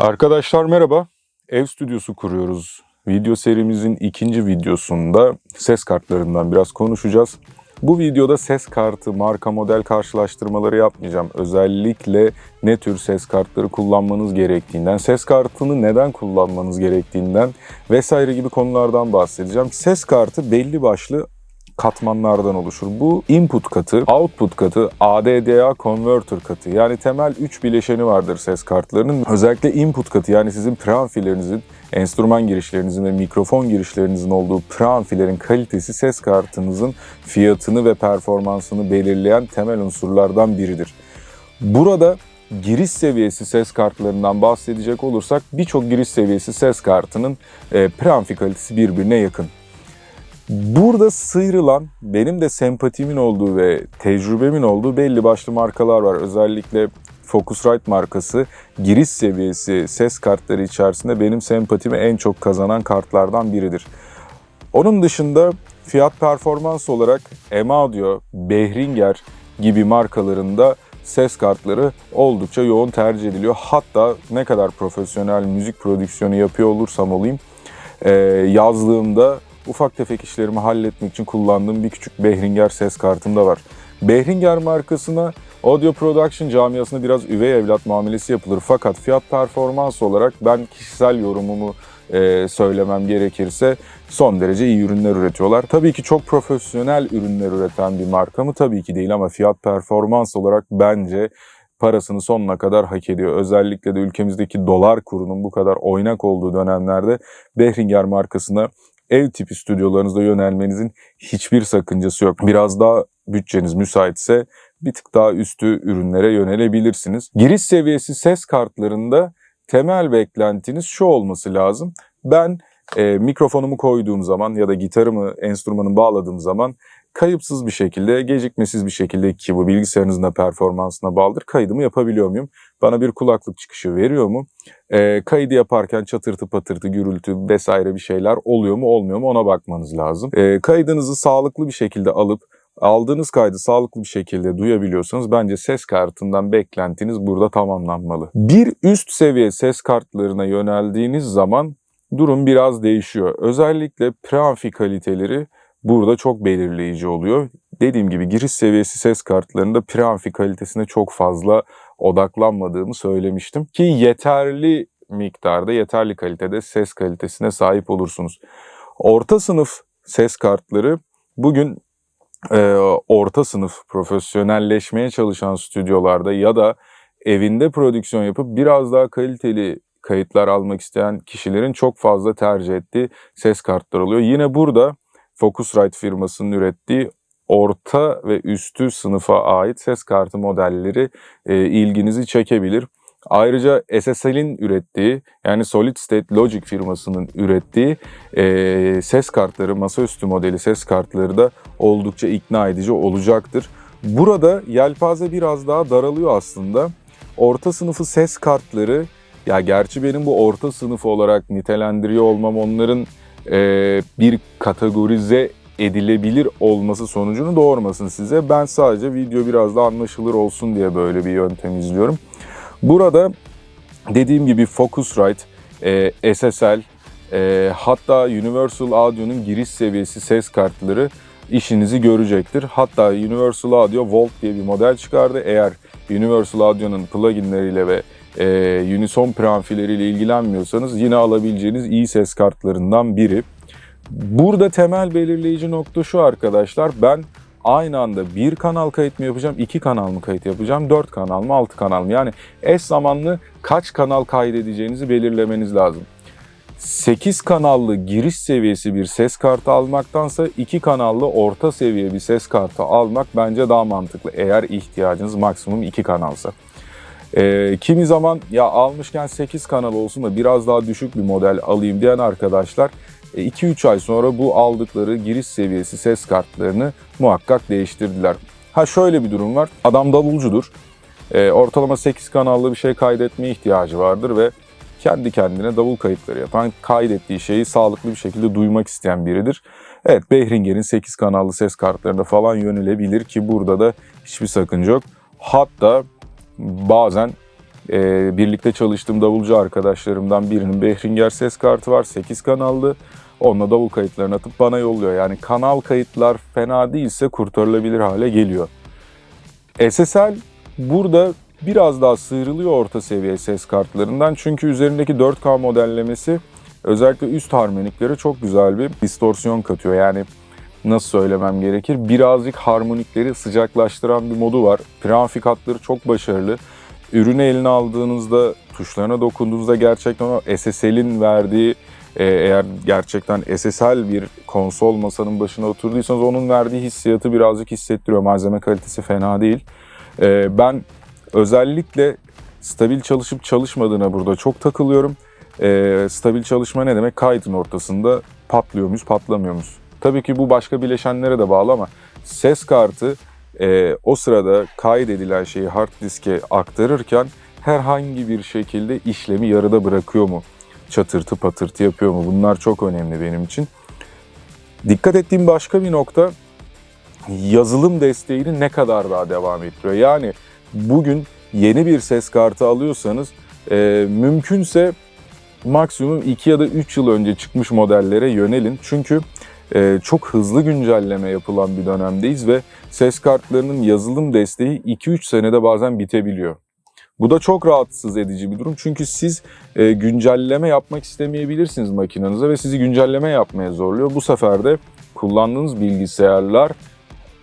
Arkadaşlar merhaba. Ev stüdyosu kuruyoruz. Video serimizin ikinci videosunda ses kartlarından biraz konuşacağız. Bu videoda ses kartı, marka model karşılaştırmaları yapmayacağım. Özellikle ne tür ses kartları kullanmanız gerektiğinden, ses kartını neden kullanmanız gerektiğinden vesaire gibi konulardan bahsedeceğim. Ses kartı belli başlı katmanlardan oluşur. Bu input katı, output katı, ADDA converter katı. Yani temel 3 bileşeni vardır ses kartlarının. Özellikle input katı yani sizin preamfilerinizin, enstrüman girişlerinizin ve mikrofon girişlerinizin olduğu preamfilerin kalitesi ses kartınızın fiyatını ve performansını belirleyen temel unsurlardan biridir. Burada giriş seviyesi ses kartlarından bahsedecek olursak birçok giriş seviyesi ses kartının e, preamfi kalitesi birbirine yakın. Burada sıyrılan, benim de sempatimin olduğu ve tecrübemin olduğu belli başlı markalar var. Özellikle Focusrite markası giriş seviyesi ses kartları içerisinde benim sempatimi en çok kazanan kartlardan biridir. Onun dışında fiyat performans olarak M-Audio, Behringer gibi markalarında ses kartları oldukça yoğun tercih ediliyor. Hatta ne kadar profesyonel müzik prodüksiyonu yapıyor olursam olayım, yazlığımda ufak tefek işlerimi halletmek için kullandığım bir küçük Behringer ses kartım da var. Behringer markasına audio production camiasında biraz üvey evlat muamelesi yapılır. Fakat fiyat performans olarak ben kişisel yorumumu e, söylemem gerekirse son derece iyi ürünler üretiyorlar. Tabii ki çok profesyonel ürünler üreten bir marka mı? Tabii ki değil ama fiyat performans olarak bence parasını sonuna kadar hak ediyor. Özellikle de ülkemizdeki dolar kurunun bu kadar oynak olduğu dönemlerde Behringer markasına ev tipi stüdyolarınızda yönelmenizin hiçbir sakıncası yok. Biraz daha bütçeniz müsaitse bir tık daha üstü ürünlere yönelebilirsiniz. Giriş seviyesi ses kartlarında temel beklentiniz şu olması lazım. Ben e, mikrofonumu koyduğum zaman ya da gitarımı, enstrümanımı bağladığım zaman kayıpsız bir şekilde, gecikmesiz bir şekilde ki bu bilgisayarınızın da performansına bağlıdır, kaydımı yapabiliyor muyum? Bana bir kulaklık çıkışı veriyor mu? E, kaydı yaparken çatırtı patırtı, gürültü vesaire bir şeyler oluyor mu olmuyor mu ona bakmanız lazım. E, kaydınızı sağlıklı bir şekilde alıp aldığınız kaydı sağlıklı bir şekilde duyabiliyorsanız bence ses kartından beklentiniz burada tamamlanmalı. Bir üst seviye ses kartlarına yöneldiğiniz zaman durum biraz değişiyor. Özellikle preamfi kaliteleri burada çok belirleyici oluyor. Dediğim gibi giriş seviyesi ses kartlarında preamfi kalitesine çok fazla odaklanmadığımı söylemiştim. Ki yeterli miktarda, yeterli kalitede ses kalitesine sahip olursunuz. Orta sınıf ses kartları bugün e, orta sınıf profesyonelleşmeye çalışan stüdyolarda ya da evinde prodüksiyon yapıp biraz daha kaliteli kayıtlar almak isteyen kişilerin çok fazla tercih ettiği ses kartları oluyor. Yine burada Focusrite firmasının ürettiği orta ve üstü sınıfa ait ses kartı modelleri e, ilginizi çekebilir. Ayrıca SSL'in ürettiği yani Solid State Logic firmasının ürettiği e, ses kartları, masaüstü modeli ses kartları da oldukça ikna edici olacaktır. Burada yelpaze biraz daha daralıyor aslında. Orta sınıfı ses kartları, ya gerçi benim bu orta sınıf olarak nitelendiriyor olmam onların bir kategorize edilebilir olması sonucunu doğurmasın size. Ben sadece video biraz daha anlaşılır olsun diye böyle bir yöntem izliyorum. Burada dediğim gibi Focusrite, e, SSL, e, hatta Universal Audio'nun giriş seviyesi ses kartları işinizi görecektir. Hatta Universal Audio Volt diye bir model çıkardı. Eğer Universal Audio'nun pluginleriyle ve e, Unison preamfileriyle ilgilenmiyorsanız yine alabileceğiniz iyi ses kartlarından biri. Burada temel belirleyici nokta şu arkadaşlar. Ben aynı anda bir kanal kayıt mı yapacağım, iki kanal mı kayıt yapacağım, dört kanal mı, altı kanal mı? Yani eş zamanlı kaç kanal kaydedeceğinizi belirlemeniz lazım. 8 kanallı giriş seviyesi bir ses kartı almaktansa 2 kanallı orta seviye bir ses kartı almak bence daha mantıklı. Eğer ihtiyacınız maksimum 2 kanalsa. Ee, kimi zaman ya almışken 8 kanal olsun da biraz daha düşük bir model alayım diyen arkadaşlar 2-3 ay sonra bu aldıkları giriş seviyesi ses kartlarını muhakkak değiştirdiler. Ha şöyle bir durum var. Adam davulcudur. E, ortalama 8 kanallı bir şey kaydetmeye ihtiyacı vardır ve kendi kendine davul kayıtları yapan, kaydettiği şeyi sağlıklı bir şekilde duymak isteyen biridir. Evet Behringer'in 8 kanallı ses kartlarına falan yönelebilir ki burada da hiçbir sakınca yok. Hatta bazen Ee, birlikte çalıştığım davulcu arkadaşlarımdan birinin Behringer ses kartı var. 8 kanallı. Onunla davul kayıtlarını atıp bana yolluyor. Yani kanal kayıtlar fena değilse kurtarılabilir hale geliyor. SSL burada biraz daha sıyrılıyor orta seviye ses kartlarından. Çünkü üzerindeki 4K modellemesi özellikle üst harmoniklere çok güzel bir distorsiyon katıyor. Yani nasıl söylemem gerekir? Birazcık harmonikleri sıcaklaştıran bir modu var. Preamfikatları çok başarılı. Ürünü eline aldığınızda, tuşlarına dokunduğunuzda gerçekten o SSL'in verdiği e, eğer gerçekten SSL bir konsol masanın başına oturduysanız onun verdiği hissiyatı birazcık hissettiriyor. Malzeme kalitesi fena değil. E, ben özellikle stabil çalışıp çalışmadığına burada çok takılıyorum. E, stabil çalışma ne demek? Kaydın ortasında patlıyor muyuz, patlamıyor muyuz? Tabii ki bu başka bileşenlere de bağlı ama ses kartı e, o sırada kaydedilen şeyi hard diske aktarırken herhangi bir şekilde işlemi yarıda bırakıyor mu? Çatırtı patırtı yapıyor mu? Bunlar çok önemli benim için. Dikkat ettiğim başka bir nokta yazılım desteğini ne kadar daha devam ettiriyor. Yani bugün yeni bir ses kartı alıyorsanız e, mümkünse maksimum 2 ya da 3 yıl önce çıkmış modellere yönelin. Çünkü çok hızlı güncelleme yapılan bir dönemdeyiz ve ses kartlarının yazılım desteği 2-3 senede bazen bitebiliyor. Bu da çok rahatsız edici bir durum çünkü siz e, güncelleme yapmak istemeyebilirsiniz makinenize ve sizi güncelleme yapmaya zorluyor. Bu sefer de kullandığınız bilgisayarlar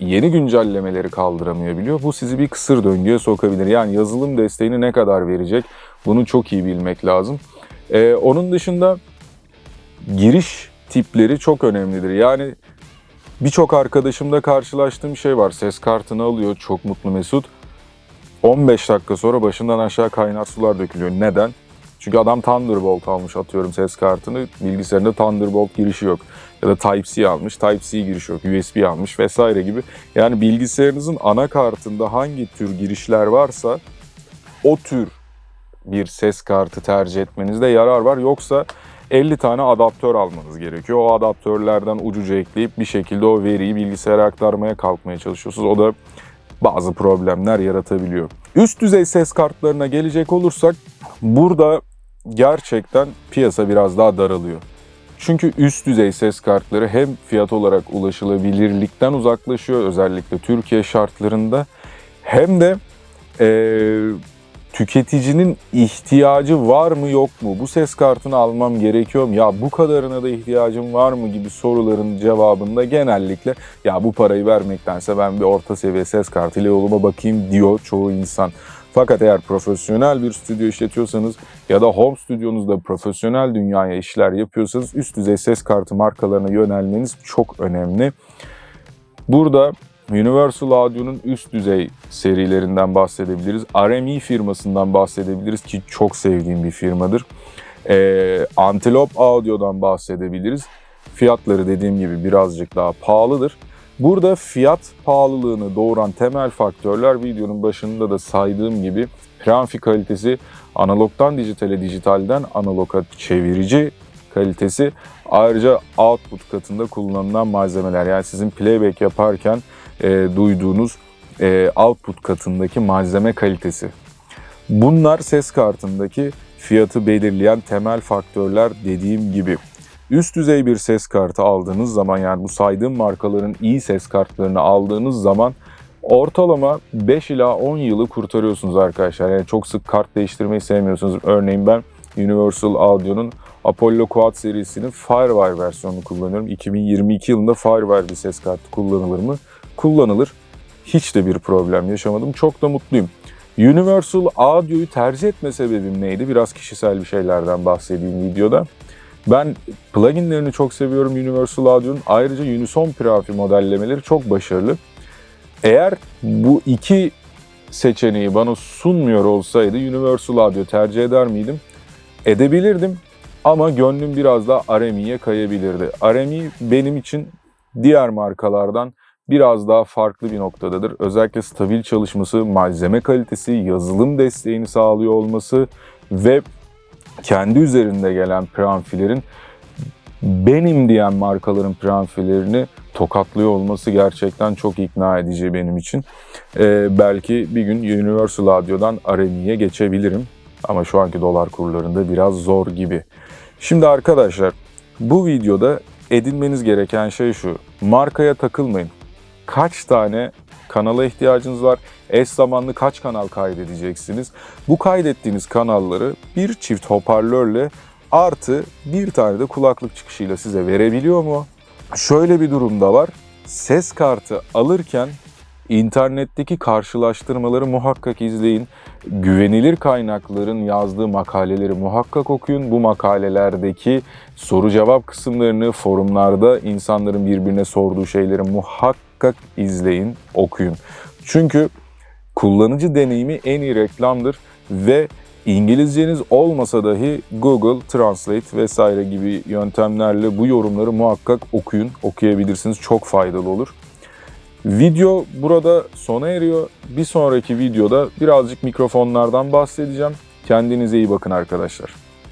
yeni güncellemeleri kaldıramayabiliyor. Bu sizi bir kısır döngüye sokabilir. Yani yazılım desteğini ne kadar verecek bunu çok iyi bilmek lazım. E, onun dışında giriş tipleri çok önemlidir. Yani birçok arkadaşımda karşılaştığım şey var. Ses kartını alıyor çok mutlu mesut. 15 dakika sonra başından aşağı kaynar sular dökülüyor. Neden? Çünkü adam Thunderbolt almış atıyorum ses kartını. Bilgisayarında Thunderbolt girişi yok. Ya da Type-C almış, Type-C girişi yok. USB almış vesaire gibi. Yani bilgisayarınızın anakartında hangi tür girişler varsa o tür bir ses kartı tercih etmenizde yarar var. Yoksa 50 tane adaptör almanız gerekiyor. O adaptörlerden ucuca ekleyip bir şekilde o veriyi bilgisayara aktarmaya kalkmaya çalışıyorsunuz. O da bazı problemler yaratabiliyor. Üst düzey ses kartlarına gelecek olursak burada gerçekten piyasa biraz daha daralıyor. Çünkü üst düzey ses kartları hem fiyat olarak ulaşılabilirlikten uzaklaşıyor özellikle Türkiye şartlarında hem de ee, tüketicinin ihtiyacı var mı yok mu? Bu ses kartını almam gerekiyor mu? Ya bu kadarına da ihtiyacım var mı gibi soruların cevabında genellikle ya bu parayı vermektense ben bir orta seviye ses kartıyla yoluma bakayım diyor çoğu insan. Fakat eğer profesyonel bir stüdyo işletiyorsanız ya da home stüdyonuzda profesyonel dünyaya işler yapıyorsanız üst düzey ses kartı markalarına yönelmeniz çok önemli. Burada Universal Audio'nun üst düzey serilerinden bahsedebiliriz. RME firmasından bahsedebiliriz ki çok sevdiğim bir firmadır. Ee, Antelope Audio'dan bahsedebiliriz. Fiyatları dediğim gibi birazcık daha pahalıdır. Burada fiyat pahalılığını doğuran temel faktörler videonun başında da saydığım gibi preamfi kalitesi, analogdan dijitale, dijitalden analoga çevirici kalitesi, ayrıca output katında kullanılan malzemeler. Yani sizin playback yaparken e, duyduğunuz e, output katındaki malzeme kalitesi. Bunlar ses kartındaki fiyatı belirleyen temel faktörler dediğim gibi. Üst düzey bir ses kartı aldığınız zaman yani bu saydığım markaların iyi ses kartlarını aldığınız zaman ortalama 5 ila 10 yılı kurtarıyorsunuz arkadaşlar. Yani çok sık kart değiştirmeyi sevmiyorsunuz. Örneğin ben Universal Audio'nun Apollo Quad serisinin Firewire versiyonunu kullanıyorum. 2022 yılında Firewire bir ses kartı kullanılır mı? Kullanılır. Hiç de bir problem yaşamadım. Çok da mutluyum. Universal Audio'yu tercih etme sebebim neydi? Biraz kişisel bir şeylerden bahsedeyim videoda. Ben pluginlerini çok seviyorum Universal Audio'nun. Ayrıca Unison Preamp modellemeleri çok başarılı. Eğer bu iki seçeneği bana sunmuyor olsaydı Universal Audio tercih eder miydim? Edebilirdim ama gönlüm biraz daha RME'ye kayabilirdi. RME benim için diğer markalardan biraz daha farklı bir noktadadır. Özellikle stabil çalışması, malzeme kalitesi, yazılım desteğini sağlıyor olması ve kendi üzerinde gelen preamfilerin benim diyen markaların preamfilerini tokatlıyor olması gerçekten çok ikna edici benim için. Ee, belki bir gün Universal Audio'dan Areni'ye geçebilirim. Ama şu anki dolar kurlarında biraz zor gibi. Şimdi arkadaşlar bu videoda edinmeniz gereken şey şu. Markaya takılmayın. Kaç tane kanala ihtiyacınız var? Eş zamanlı kaç kanal kaydedeceksiniz? Bu kaydettiğiniz kanalları bir çift hoparlörle artı bir tane de kulaklık çıkışıyla size verebiliyor mu? Şöyle bir durumda var. Ses kartı alırken internetteki karşılaştırmaları muhakkak izleyin. Güvenilir kaynakların yazdığı makaleleri muhakkak okuyun. Bu makalelerdeki soru cevap kısımlarını forumlarda insanların birbirine sorduğu şeyleri muhakkak izleyin, okuyun. Çünkü kullanıcı deneyimi en iyi reklamdır ve İngilizceniz olmasa dahi Google Translate vesaire gibi yöntemlerle bu yorumları muhakkak okuyun, okuyabilirsiniz. Çok faydalı olur. Video burada sona eriyor. Bir sonraki videoda birazcık mikrofonlardan bahsedeceğim. Kendinize iyi bakın arkadaşlar.